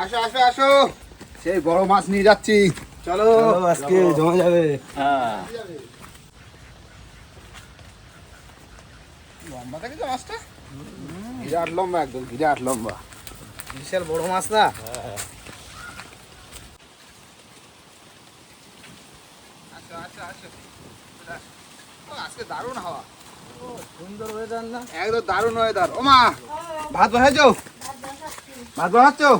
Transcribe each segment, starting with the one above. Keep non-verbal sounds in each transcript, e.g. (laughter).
আসো আসো আসো। সেই বড় মাছ নিয়ে যাচ্ছি। চলো। আজকে জমা যাবে। লম্বা দেখেছ মাছটা? বিরাট লম্বা একদম বিরাট লম্বা। বিশাল বড় মাছ না? আসো আসো আসো। ও, আজকে দারুণ হাওয়া। সুন্দর ওয়েদার না? একদম দারুণ ওয়েদার ও ভাত বসাইছো ভাত বানাচ্ছো?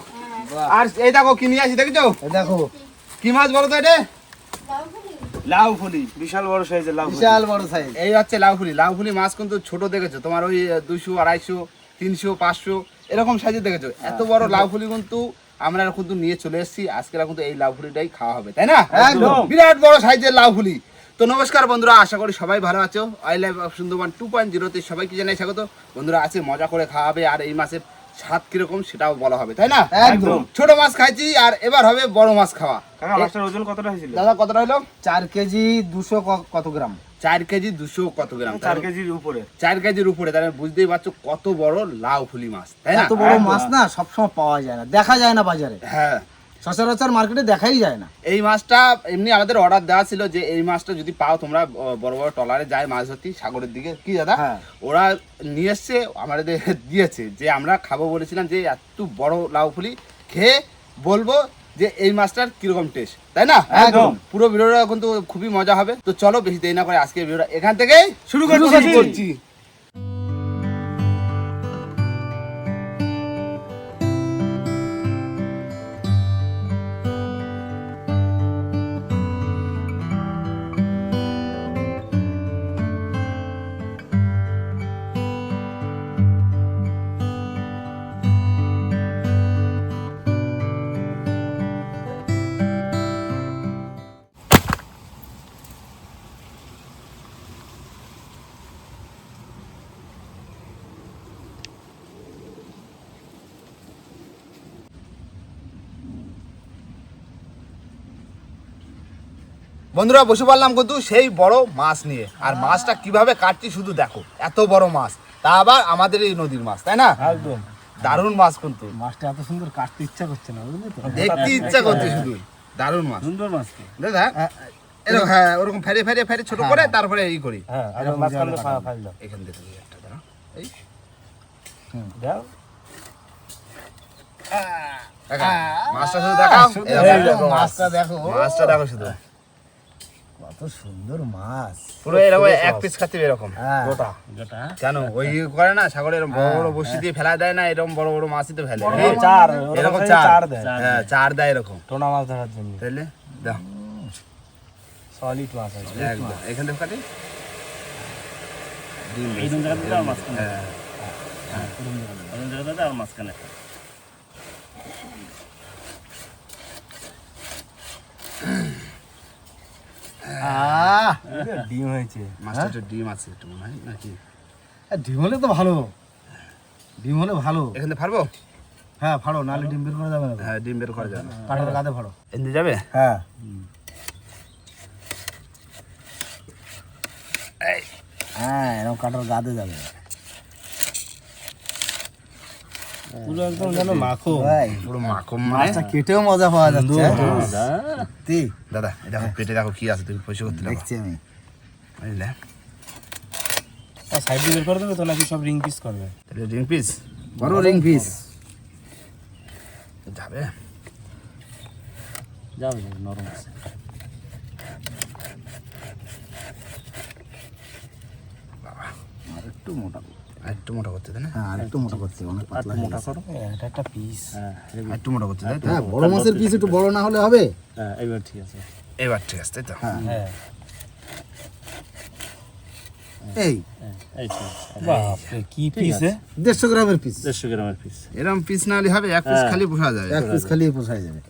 আর এই দেখো কি নিয়ে আসি দেখেছ? এই দেখো। কি মাছ বলো তো এটা? লাউ ফুলি বিশাল বড় সাইজের লাভ বিশাল বড় সাইজ এই হচ্ছে লাউ ফুলি লাউ ফুলি মাছ কিন্তু ছোট দেখেছ। তোমার ওই আড়াইশো তিনশো পাঁচশো এরকম সাইজের দেখেছ। এত বড় লাউ ফুলি কিন্তু আমরা কিন্তু নিয়ে চলে এসেছি। আজকে কিন্তু এই লাউ ফুলিটাই খাওয়া হবে তাই না? বিরাট বড় সাইজের লাউ ফুলি তো নমস্কার বন্ধুরা আশা করি সবাই ভালো আছো। I live Sundarban two point জিরোতে সবাইকে জানাই স্বাগত। বন্ধুরা আছে মজা করে খাওয়া হবে। আর এই মাছের স্বাদ কীরকম সেটাও বলা হবে তাই না? একদম। ছোট মাছ খাইছি আর এবার হবে বড় মাছ খাওয়া। কাকা মাছটার ওজন কতটা হয়েছিল? দাদা কতটা হলো? চার কেজি দুশো কত গ্রাম। চার কেজি দুশো কত গ্রাম। চার কেজির উপরে। চার কেজির উপরে তাহলে বুঝতেই পারছ কত বড় লাউ ফুলি মাছ তাই না? এত বড় মাছ না সবসময় পাওয়া যায় না দেখা যায় না বাজারে। হ্যাঁ। সচরাচর মার্কেটে দেখাই যায় না। এই মাছটা এমনি আমাদের অর্ডার দেওয়া ছিল যে এই মাছটা যদি পাও তোমরা বড় বড় টলারে যায় মাছ ধরতে সাগরের দিকে। কি দাদা? হ্যাঁ। ওরা নিয়ে এসছে আমাদের (laughs) দিয়েছে যে আমরা খাব বলেছিলাম যে এত বড় লাউ ফুলি খেয়ে বলব যে এই মাছটার কীরকম টেস্ট তাই না? একদম। পুরো ভিডিওটা কিন্তু খুবই মজা হবে। তো চলো বেশি দেরি না করে আজকে ভিডিওটা এখান থেকেই শুরু করছি। বন্ধুরা বসে পারলাম কিন্তু সেই বড় মাছ নিয়ে। আর মাছটা কীভাবে কাটছি শুধু দেখো এত বড় মাছ। তা আবার আমাদের এই নদীর মাছ তাই না? একদম। দারুণ মাছ কিন্তু। মাছটা এত সুন্দর কাটতে ইচ্ছা করছে না বুঝলি তো? দেখতে ইচ্ছা করছে শুধু। দারুণ মাছ। সুন্দর মাছ দাদা এরকম হ্যাঁ ওরকম ফেরে ফেরে ফেরে ছোট করে তারপরে এই করি। হ্যাঁ ফা- ফাইল দাও এখান থেকে একটা দাঁড়া। এই। দাও। দেখা, মাছটা শুধু এই এই দেখো, মাছটা দেখো। মাছটা দেখো শুধু। সুন্দর মাছ। পুরো এরকম এক পিস খাতে এরকম হ্যাঁ। গোটা। কেন? ওই করে না সাগরে এরকম বড় বড় বসি দিয়ে ফেলা দেয় না এরকম বড় বড় মাছই তো ফেলে। চার এরকম চার। দেয়। হ্যাঁ চার দেয় এরকম। টোনা মাছ ধরার জন্য। তাহলে দাও। সলিড মাছ আছে একদম। এখান থেকে কাটি? এই দুন জায়গাতে দাও মাঝখানে। হ্যাঁ। এই দুন জায়গাতে দাও মাঝখানে। ডিম হয়েছে। মাছটা একটু ডিম আছে একটু মনে হয় নাকি? ডিম হলে তো ভালো। ডিম হলে ভালো। এখানে ফাড়বো? হ্যাঁ ফাড়ো নাহলে ডিম বের করে যাবে না হ্যাঁ ডিম বের করা যাবে না। কাঠের কাঁধে ফাড়ো। এনে যাবে? হ্যাঁ। হ্যাঁ এরকম কাঠের গাদে যাবে। পুরো একদম যেন মাখো? ভাই পুরো মাখম মানে? মাছটা কেটেও মজা পাওয়া যাচ্ছে সত্যি? দাদা দেখো পেটে দেখো কি আছে তুমি পয়সা করতে দেখো। দেখছি আমি। বুঝলে সাইড দিয়ে করে দেবে তো নাকি সব রিং পিস করবে? তাহলে রিং পিস বড় রিং পিস যাবে। যাবে যাবে নরম আছে। আর একটু মোটা একটু মোটা করতে তাই হ্যাঁ একটু মোটা করতে অনেক পাতলা মোটা করো। এটা একটা পিস হ্যাঁ একটু মোটা করতে তাই হ্যাঁ বড় মাছের পিস একটু বড় না হলে হবে? হ্যাঁ এবার ঠিক আছে। এবার ঠিক আছে তাই তো? হ্যাঁ। হ্যাঁ। এই। কি পিস দেড়শো গ্রামের পিস দেড়শো গ্রামের পিস এরকম পিস না হলে হবে এক পিস। খালি বসা যাবে এক পিস খালি পোষায় যাবে।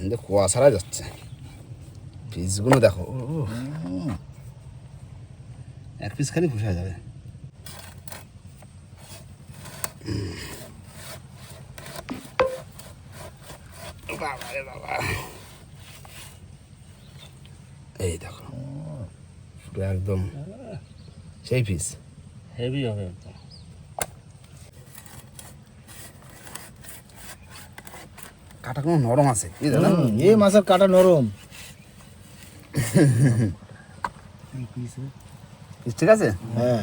বাবা এখান কুয়া ছাড়া যাচ্ছে। পিসগুলো দেখো। এক পিস খালি বসা যাবে। এই দেখো একদম সেই পিস হেভি হবে একদম। কাটা কোনো নরম আছে এই দাদা এই মাছের কাটা নরম। ঠিক আছে? হ্যাঁ।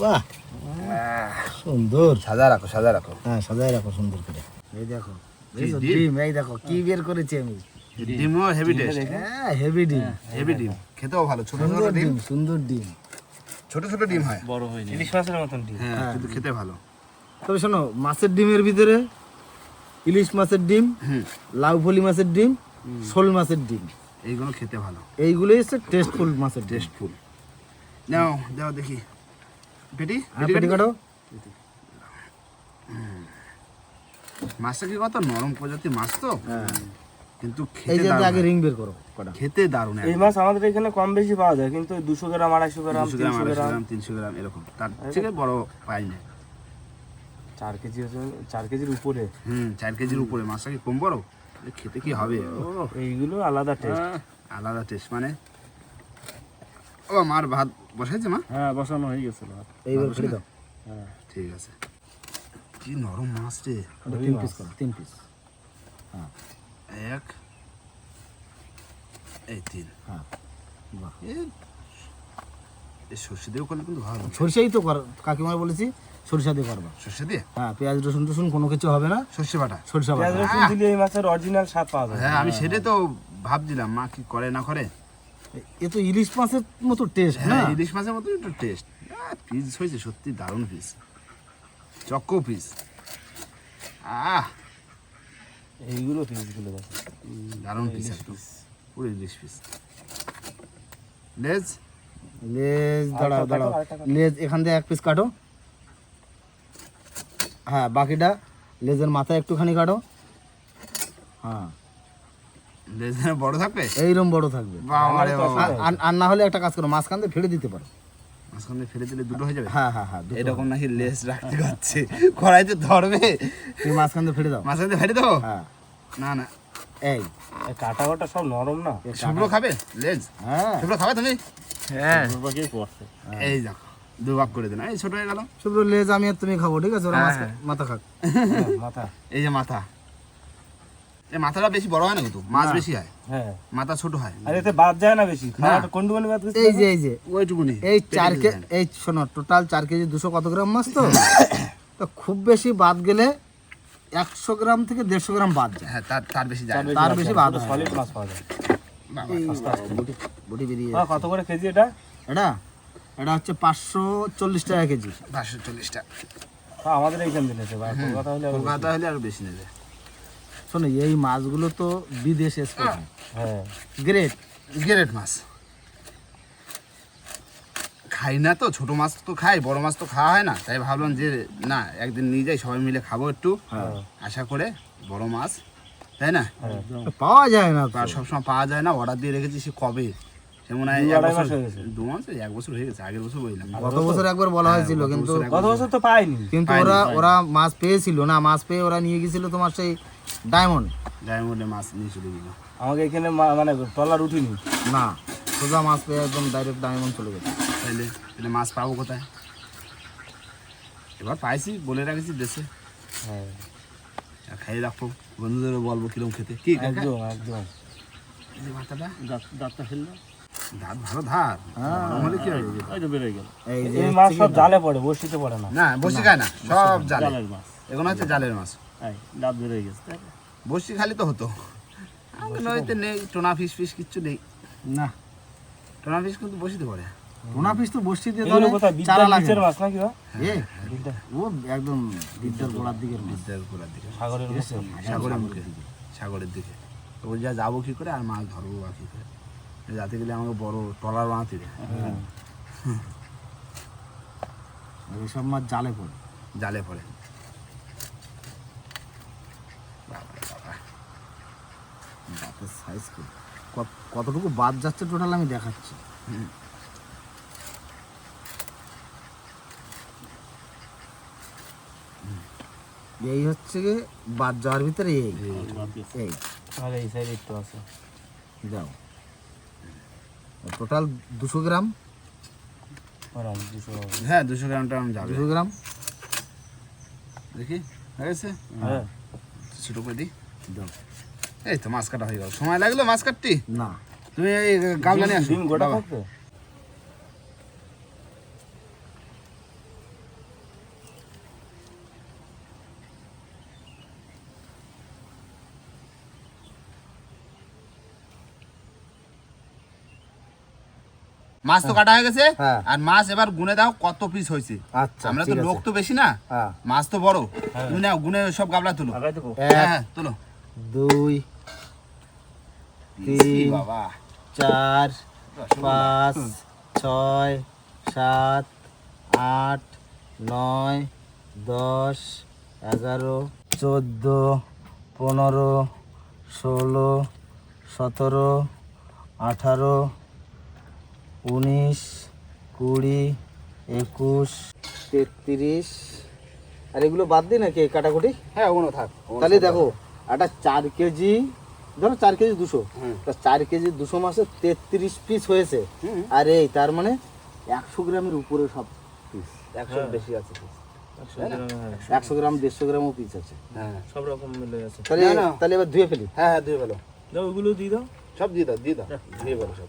বাহ। সুন্দর। সাজা রাখো সাজা রাখো। হ্যাঁ সাজায় রাখো সুন্দর করে। এই দেখো এই ডিম? এই দেখো কি বের করেছি আমি। ডিমও হেভি টেস্ট হ্যাঁ হেভি ডিম। হেভি ডিম। খেতেও ভালো ছোট ছোট ডিম সুন্দর ডিম। ছোট ছোট ডিম হয়। বড় হয়নি। ইলিশ মাছের মতন ডিম। হ্যাঁ কিন্তু খেতে ভালো। তবে শোনো মাছের ডিমের ভিতরে ইলিশ মাছের ডিম হুম। লাউ ফলি মাছের ডিম শোল মাছের ডিম। এইগুলো খেতে ভালো। এইগুলোই হচ্ছে টেস্টফুল মাছের টেস্টফুল নাও দাও দেখি। পেটি? হ্যাঁ পেটি কাটো। মাছটা কি কত? নরম প্রজাতির মাছ তো? কিন্তু এই খেতে যে আগে রিং বের করো। কটা? খেতে দারুণ এই মাছ আমাদের এখানে কম বেশি পাওয়া যায় কিন্তু দুশো গ্রাম আড়াইশো গ্রাম গ্রাম তিনশো গ্রাম তিনশো গ্রাম এরকম। তার থেকে বড় পাই না। চার কেজি হচ্ছে চার কেজির উপরে। হুম চার কেজির উপরে। মাছটা কি কম বড়? খেতে কি হবে? ও এইগুলো আলাদা টেস্ট আলাদা টেস্ট মানে? ও মার ভাত বসাইছে মা? হ্যাঁ বসানো হয়ে গেছিল এইবার ফেলে দাও হ্যাঁ। ঠিক আছে। কি নরম মাছ রে। তিন পিস করো তিন পিস এক এই তিন হ্যাঁ বাহ এই সর্ষে দিয়েও করলে কিন্তু ভালো সরিষাই তো কর বলেছি সরিষা দিয়ে করবা। সর্ষে দিয়ে? হ্যাঁ পেঁয়াজ রসুন টসুন কোনো কিছু হবে না। সর্ষে বাটা? সরিষা পেঁয়াজ রসুন দিলে এই মাছের অরিজিনাল স্বাদ পাওয়া যায়। হ্যাঁ আমি সেটাই তো ভাবছিলাম মা কি করে না করে। এ তো ইলিশ মাছের মতো টেস্ট হ্যাঁ ইলিশ মাছের মতো একটু টেস্ট পিস হয়েছে সত্যি দারুণ পিস চক্কো পিস আহ! এইগুলো পিসগুলো দেখো। দারুণ পিস একদম। পুরো ইলিশ পিস লেজ লেজ দাঁড়াও দাঁড়াও। লেজ এখান থেকে এক পিস কাটো। হ্যাঁ বাকিটা লেজের মাথা একটুখানি কাটো। হ্যাঁ। লেজ যেন বড় থাকবে? এইরকম বড় থাকবে। আর না হলে একটা কাজ করো মাঝখান দিয়ে ফেলে দিতে পারো। মাঝখানে ফেলে দিলে দুটো হয়ে যাবে? হ্যাঁ হ্যাঁ হ্যাঁ এরকম নাকি লেজ রাখতে পারছে। কড়াইতে ধরবে। তুমি মাঝখান দিয়ে ফেলে দাও। মাঝখানে ফেলে দেবো? হ্যাঁ। না না। এই। কাটা কাটা সব নরম না? শুভ্র খাবে? লেজ? হ্যাঁ। শুভ্র খাবে তুমি? হ্যাঁ। পড়ছে এই দেখো দু ভাগ করে দিন এই ছোট হয়ে গেল। শুভ্র লেজ আমি আর তুমি খাব ঠিক আছে? ওরা মাছ মাথা খাক। মাথা। এই যে মাথা। এই মাথাটা বেশি বড় হয় না কিন্তু? মাছ বেশি হয়? হ্যাঁ। মাথা ছোট হয়? আর এতে বাদ যায় না বেশি। খাওয়াটা কোন বাদ এই যে এই যে। ওইটুকুনি। এই চার কে এই শোনো টোটাল চার কেজি দুশো কত গ্রাম মাছ তো? (coughs) তো খুব বেশি বাদ গেলে একশো গ্রাম থেকে দেড়শো গ্রাম বাদ যায়। হ্যাঁ তার তার বেশি যায়। তার বেশি বাদ সলিড মাছ পাওয়া যায়। বটি বেরিয়ে কত করে কেজি এটা? এটা? এটা হচ্ছে পাঁচশো চল্লিশ টাকা কেজি। পাঁচশো চল্লিশটা হ্যাঁ, আমাদের এইখান তো কলকাতা হলে কলকাতা হলে আরও বেশি নেবে শোনো এই মাছগুলো তো বিদেশ এক্সপোর্ট হ্যাঁ। গ্রেট গ্রেট মাছ। খাই না তো ছোট মাছ তো খাই বড় মাছ তো খাওয়া হয় না। তাই ভাবলাম যে না একদিন নিয়ে যাই সবাই মিলে খাব একটু। আশা করে বড় মাছ তাই না? পাওয়া যায় না তো। আর সবসময় পাওয়া যায় না অর্ডার দিয়ে রেখেছি সে কবে? সে মনে হয় দু এক বছর মাস দু মাস এক বছর হয়ে গেছে আগের বছর বললাম। গত বছর একবার বলা হয়েছিল কিন্তু গত বছর তো পাইনি। কিন্তু ওরা ওরা মাছ পেয়েছিল না মাছ পেয়ে ওরা নিয়ে গেছিল তোমার সেই ডায়মন্ড ডায়মন্ডে মাছ নিয়ে চলে গেল। আমাকে এখানে মানে ট্রলার উঠিনি। না সোজা মাছ পেয়ে একদম ডাইরেক্ট ডায়মন্ড চলে গেছে। তাইলে তাহলে মাছ পাবো কোথায়? এবার পাইছি বলে রাখেছি দেশে। হ্যাঁ। খাইয়ে বন্ধুদেরও বলব কিরম খেতে। কি একদম একদম। মাথাটা দাঁতটা ফেলল দাঁত ভালো ধার। নরম কি হয়? ওই তো বেরোয় গেল। এই মাছ সব জালে পড়ে বসিতে পড়ে না। না বসি খায় না সব জালে। মাছ। এগুলো হচ্ছে জালের মাছ। দাঁত বেরোয় গেছে বসি খালি তো হতো। নদীতে নেই টোনা ফিস ফিস কিচ্ছু নেই। না। টোনা ফিস কিন্তু বসিতে পারে। টোনা পিস তো বসছি দিয়ে ধরে চারা লাগে। মাছ নাকি ও? একদম বিদ্যার গোড়ার দিকের মাছ। বিদ্যার গোড়ার দিকে। সাগরের সাগরের মুখে সাগরের দিকে। তো ওই যা যাব কি করে আর মাছ ধরবো বা কি করে। যাতে গেলে আমাকে বড় ট্রলার বানাতে হবে। এইসব মাছ জালে পড়ে। জালে পড়ে। সাইজ কতটুকু বাদ যাচ্ছে টোটাল আমি দেখাচ্ছি। এই হচ্ছে বাদ যাওয়ার ভিতরে এই। এই আর এই সাইড একটু আছে। যাও টোটাল দুশো গ্রাম। হ্যাঁ দুশো গ্রামটা আমি যাবে। দুশো গ্রাম। দেখি হয়ে গেছে? হ্যাঁ। ছোট করে দিই। দাও। এই তো মাছ কাটা হয়ে গেল। সময় লাগল মাছ কাটতি না। তুমি এই গামলা নিয়ে আসো। গোটা থাকবে? মাছ তো কাটা হয়ে গেছে। হ্যাঁ। আর মাছ এবার গুনে দাও কত পিস হয়েছে। আচ্ছা আমরা তো লোক তো বেশি না? হ্যাঁ। মাছ তো বড়। তুমি নাও গুনে সব গাবলা তুলো। হ্যাঁ হ্যাঁ তুলো। দুই তিন চার পাঁচ ছয় সাত আট নয় দশ এগারো চোদ্দ পনেরো ষোলো সতেরো আঠারো উনিশ কুড়ি একুশ তেত্রিশ। আর এগুলো বাদ দিই নাকি কাটাকুটি? হ্যাঁ ওগুলো থাক। তাহলে দেখো। একটা চার কেজি ধরো চার কেজি দুশো। হুম। তা চার কেজি দুশো মাসে তেত্রিশ পিস হয়েছে। হুম। আর এই তার মানে একশো গ্রামের উপরে সব পিস একশো হ্যাঁ। বেশি আছে হ্যাঁ, একশো গ্রাম দেড়শো গ্রামও পিস আছে। হ্যাঁ। সব রকম মিলে আছে। তাহলে। তাহলে এবার ধুয়ে ফেলি। হ্যাঁ হ্যাঁ দিয়ে বলো দাও ওগুলো দিয়ে দাও। সব দিয়ে দাও দিয়ে দাও। দিয়ে বলো সব।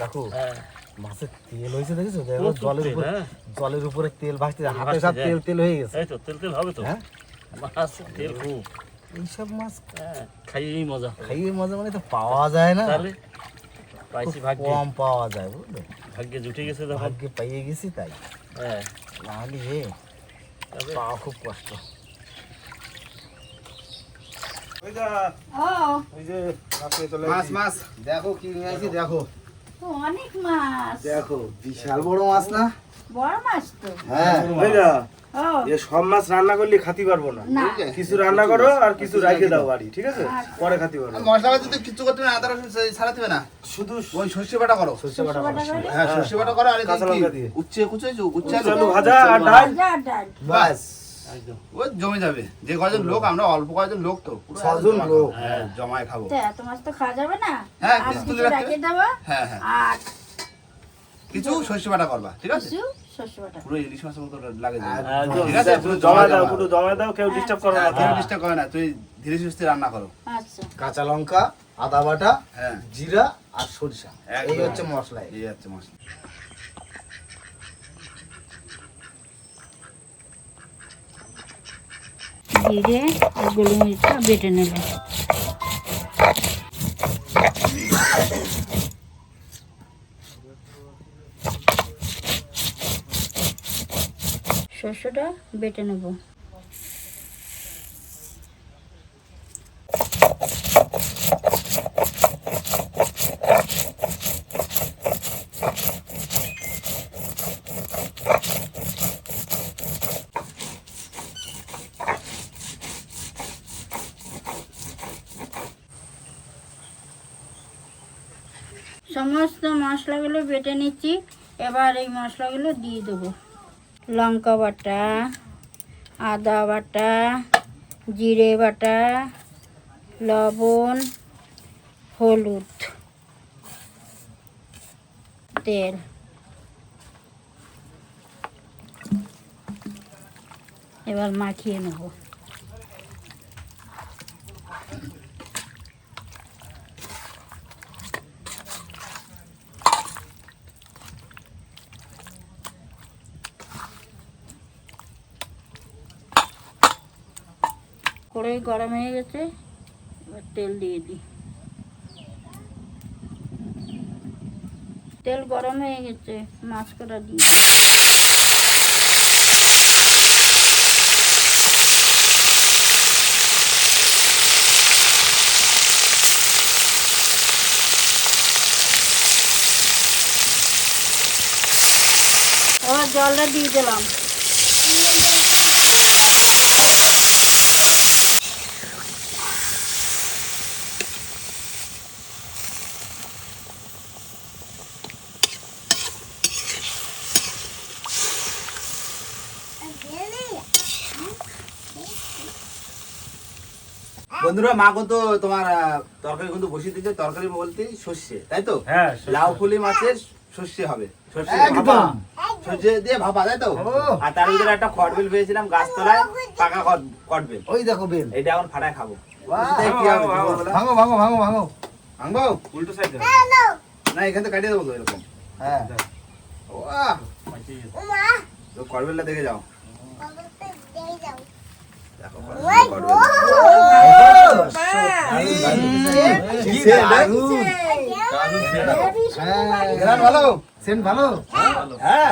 কাকু হ্যাঁ। মাছের তেল হয়েছে দেখেছ? দেখো জলের উপর হ্যাঁ। জলের উপরে তেল ভাসতে হাতে ভাসতে সব যায়। তেল তেল হয়ে গেছে। তেল তেল হবে তো। হ্যাঁ? মাছ তেল খুব। এইসব মাছ খাইয়েই মজা। খাইয়ে মজা মানে তো পাওয়া যায় না। তাহলে পাইছি ভাগ্যে। কম পাওয়া যায় বুঝলে? ভাগ্যে জুটে গেছে যখন ভাগ্যে পাইয়ে গেছি তাই। হ্যাঁ। নাহলে এ তবে পাওয়া খুব কষ্ট। ও। মাছ মাছ দেখো কি নিয়ে আসি দেখো। তো অনেক মাছ। দেখো বিশাল বড় মাছ না? বড় মাছ তো। হ্যাঁ। এ সব মাছ রান্না করলে খাতি পারব না। কিছু রান্না করো আর কিছু রাখে দাও বাড়ি ঠিক আছে? পরে খাতি পারব। মশলা তো কিচ্ছু করতে না আদা রসুন ছাড়া দিবে না? শুধু ওই সর্ষে বাটা করো। সর্ষে বাটা করে। হ্যাঁ সর্ষে বাটা করো আর কাঁচা লঙ্কা দিয়ে। উচ্ছে কুচে উচ্ছে আলু। ভাজা আর ডাল। বাস ওই জমে যাবে। যে কয়জন লোক আমরা অল্প কয়জন লোক তো। ছজন লোক। হ্যাঁ জমায় খাব। এত মাছ তো খাওয়া যাবে না? হ্যাঁ, কিছু কিছু রেখে দেবো। হ্যাঁ হ্যাঁ। আর কিছু সর্ষে বাটা করবা ঠিক আছে? কিছু পুরো ইলিশ মাছের মতো লাগে ঠিক আছে পুরো জমা দাও পুরো। জমা দাও কেউ ডিস্টার্ব করো না। হ্যাঁ, কেউ ডিস্টার্ব করে না। তুই ধীরে সুস্থে রান্না করো। আচ্ছা। কাঁচা লঙ্কা আদা বাটা হ্যাঁ। জিরা আর সরিষা। এই হচ্ছে মশলা। এই যাচ্ছে মশলা। জিরে আর গোলমরিচটা বেটে নেবে। শস্যটা বেটে নেব। সমস্ত মশলাগুলো বেটে নিচ্ছি। এবার এই মশলাগুলো দিয়ে দেবো। লঙ্কা বাটা আদা বাটা জিরে বাটা লবণ হলুদ তেল। এবার মাখিয়ে নেব। কড়াই গরম হয়ে গেছে, এবার তেল দিয়ে দিই। তেল গরম হয়ে গেছে মাছ করা দিয়ে জলটা দিয়ে দিলাম। বন্ধুরা মা কিন্তু তোমার তরকারি কিন্তু বসিয়ে দিচ্ছে তরকারি বলতে সর্ষে তাই তো? হ্যাঁ লাউ ফুলি মাছের সর্ষে হবে। সর্ষে একদম। সর্ষে দিয়ে ভাপা তাই তো? আর তার ভিতরে একটা খটবিল পেয়েছিলাম গাছতলায় পাকা ওই দেখো বেল। এটা এখন ফাটায় খাব। বাহ। এটাই কি হবে ভাঙো, ভাঙো ভাঙো ভাঙো ভাঙো। ভাঙবো? উল্টো সাইড না এখান থেকে কাটিয়ে দেবো তো এরকম। হ্যাঁ। দেখে। যাও। দেখো ভালো সেন্ট ভালো হ্যাঁ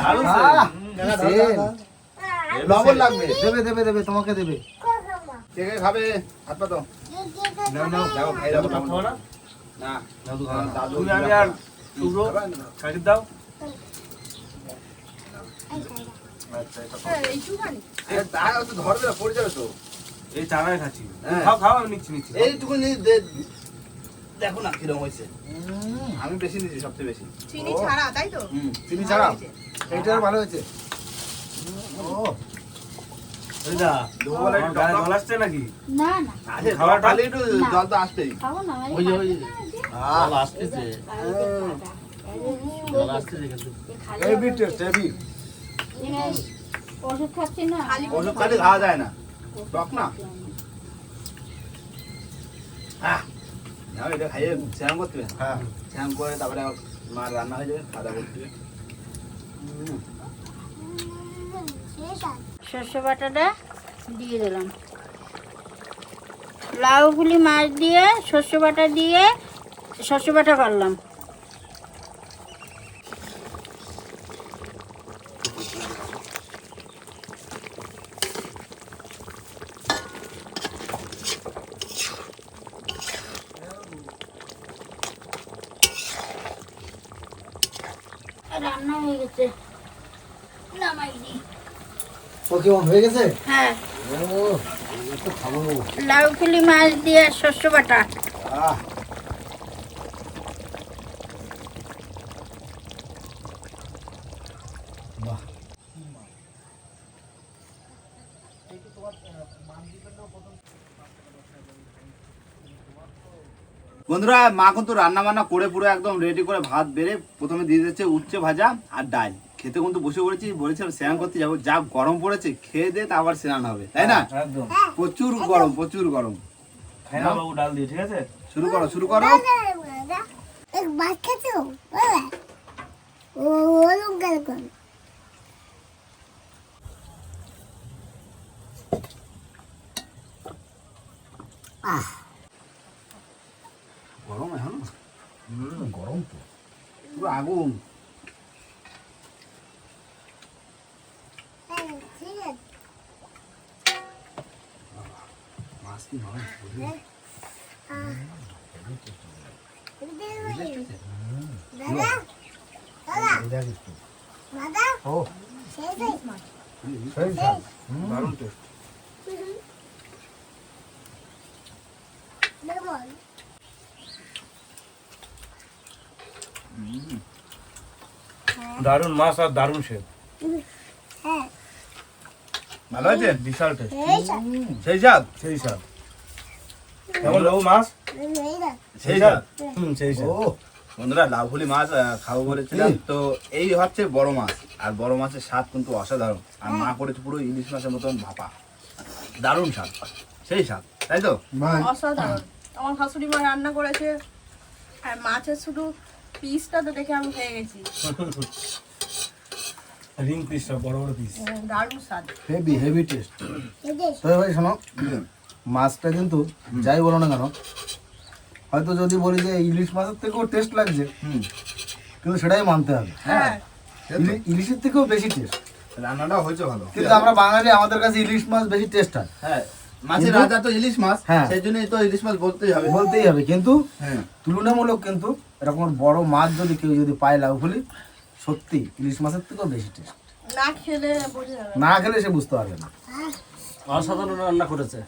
লবণ লাগবে দেবে দেবে দেবে তোমাকে দেবে কে কে খাবে হাত পাতো দেখো খাই দাও খাব না না দাদু তুমি আমি আর শুভ্র কাকে দাও। ধরবে না পড়ে যাবে তো। এই চানায় খাচ্ছি। হ্যাঁ। খাও খাও আমি নিচ্ছি নিচ্ছি এইটুকু দেখো না কীরকম হয়েছে। আমি বেশি নিয়েছি সবচেয়ে বেশি। চিনি ছাড়া তাই তো? হুম চিনি ছাড়া। এইটার ভালো হয়েছে। ও এইদা ওষুধ খাচ্ছি না। ওষুধ খালি। খাওয়া যায় না। টক না। আহ, এটা খাইয়ে স্নান করতে হ্যাঁ। স্নান করে তারপরে আবার রান্না হয়ে যাবে খাওয়া করতে সর্ষে বাটাটা দিয়ে দিলাম। লাউগুলি মাছ দিয়ে সর্ষে বাটা দিয়ে সর্ষে বাটা করলাম রান্না হয়ে গেছে নামাই দিই হয়ে গেছে? হ্যাঁ। ও তো খাব। লাউ ফুলি মাছ দিয়ে শস্য বাটা। আহ। বন্ধুরা মা কিন্তু রান্না বান্না করে পুরো একদম রেডি করে ভাত বেড়ে প্রথমে দিয়ে দিচ্ছে উচ্ছে ভাজা আর ডাল। খেতে কিন্তু বসে পড়েছি বলেছিলাম স্নান করতে যাব। যা গরম পড়েছে খেয়ে দিয়ে তারপর স্নান হবে তাই না? প্রচুর গরম প্রচুর গরম। ডাল দিয়ে ঠিক আছে? শুরু করো শুরু করো। গরম এখন? গরম তো। পুরো আগুন। দারুণ টেস্ট দারুণ মাছ আর দারুণ শেপ হ্যাঁ। ভালো আছে? বিশাল টেস্ট সেই স্বাদ সেই স্বাদ। কেমন বাবু মাছ সেই স্বাদ হুম সেই ও বন্ধুরা লাভুলি মাছ খাব বলেছিলাম। তো এই হচ্ছে বড় মাছ। আর বড় মাছের স্বাদ কিন্তু অসাধারণ। আর মা করেছে পুরো ইলিশ মাছের মতন ভাপা। দারুণ স্বাদ। সেই স্বাদ তাই তো? অসাধারণ। আমার শাশুড়ি মা রান্না করেছে। আর মাছের শুধু পিসটা তো দেখে আমি খেয়ে গেছি। রিং পিসটা বড় বড় পিস দারুণ স্বাদ। হেভি হেভি টেস্ট তবে ভাই শোনো। মাছটা কিন্তু যাই বলো না কেন হয়তো যদি বলি যে ইলিশ মাছের থেকেও টেস্ট লাগছে হুম। কিন্তু সেটাই মানতে হবে। হ্যাঁ। ইলিশের থেকেও বেশি টেস্ট রান্নাটা হয়েছে ভালো। কিন্তু আমরা বাঙালি আমাদের কাছে ইলিশ মাছ বেশি টেস্ট হয়। হ্যাঁ মাছের রাজা তো ইলিশ মাছ হ্যাঁ। সেই জন্যই তো ইলিশ মাছ বলতেই হবে। বলতেই হবে কিন্তু হ্যাঁ। তুলনামূলক কিন্তু এরকম বড় মাছ যদি কেউ যদি পায় লাউ ফুলি সত্যি ইলিশ মাছের থেকেও বেশি টেস্ট না খেলে বোঝা যাবে না। না খেলে সে বুঝতে পারবে না। অসাধারণ রান্না করেছে।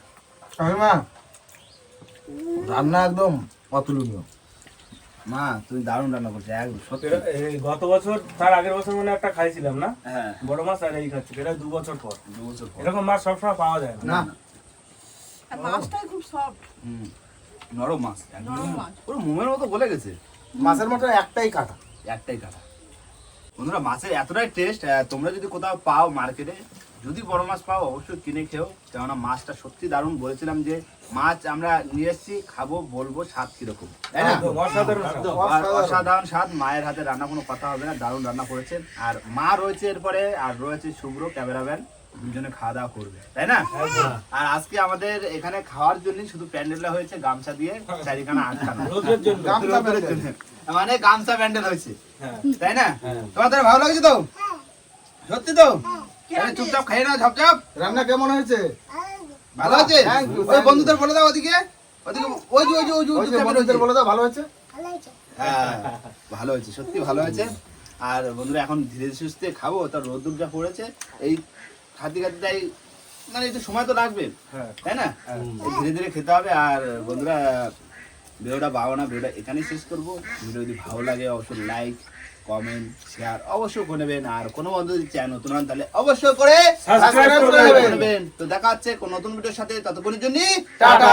রান্না একদম অতুলনীয়। মা তুমি দারুণ রান্না করছ একদম সত্যি। এই গত বছর তার আগের বছর মনে একটা খাইছিলাম না? হ্যাঁ। বড় মাছ আর এই খাচ্ছি এটা দু বছর পর। দু বছর পর। এরকম মাছ সবসময় পাওয়া যায় না। মাছটাই খুব সফট হুম। নরম মাছ একদম। নরম মাছ। পুরো মোমের মতো গলে গেছে। মাছের মতো একটাই কাটা। একটাই কাটা। বন্ধুরা মাছের এতটাই টেস্ট তোমরা যদি কোথাও পাও মার্কেটে যদি বড় মাছ পাও অবশ্যই কিনে খেও। কেননা মাছটা সত্যি দারুণ। বলেছিলাম যে মাছ আমরা নিয়ে এসেছি খাব বলব স্বাদ কীরকম। তাই না? অসাধারণ স্বাদ। আর অসাধারণ স্বাদ। মায়ের হাতে রান্না কোনো কথা হবে না দারুণ রান্না করেছেন। আর মা রয়েছে এরপরে আর রয়েছে শুভ্র ক্যামেরাম্যান। দুজনে খাওয়া দাওয়া করবে তাই না? আর আজকে আমাদের এখানে খাওয়ার জন্য শুধু প্যান্ডেলটা হয়েছে গামছা দিয়ে চারিখানা জন্য। মানে গামছা প্যান্ডেল হয়েছে। হ্যাঁ। তাই না? তোমাদের ভালো লাগছে তো? সত্যি তো? চুপচাপ খাই না ঝপঝপ রান্না কেমন হয়েছে? ভালো আছে? ওই বন্ধুদের বলে দাও ওদিকে। ওদিকে ওই যে ওই যে ওই যে ওই বন্ধুদের বলে দাও ভালো হয়েছে? ভালো হয়েছে। হ্যাঁ ভালো হয়েছে সত্যি ভালো হয়েছে। আর বন্ধুরা এখন ধীরে সুস্থে খাব তার রোদ্দুর যা পড়েছে। এই খাতি খাতিটাই মানে একটু সময় তো লাগবে হ্যাঁ। তাই না? এই ধীরে ধীরে খেতে হবে। আর বন্ধুরা ভিডিওটা পাবো না ভিডিওটা এখানেই শেষ করব। ভিডিও যদি ভালো লাগে অবশ্যই লাইক কমেন্ট শেয়ার অবশ্যই করে নেবেন আর কোনো বন্ধু যদি চায় নতুন হন তাহলে অবশ্যই করে সাবস্ক্রাইব করে। নেবেন তো দেখা হচ্ছে কোন নতুন ভিডিওর সাথে ততক্ষণের জন্য টাটা।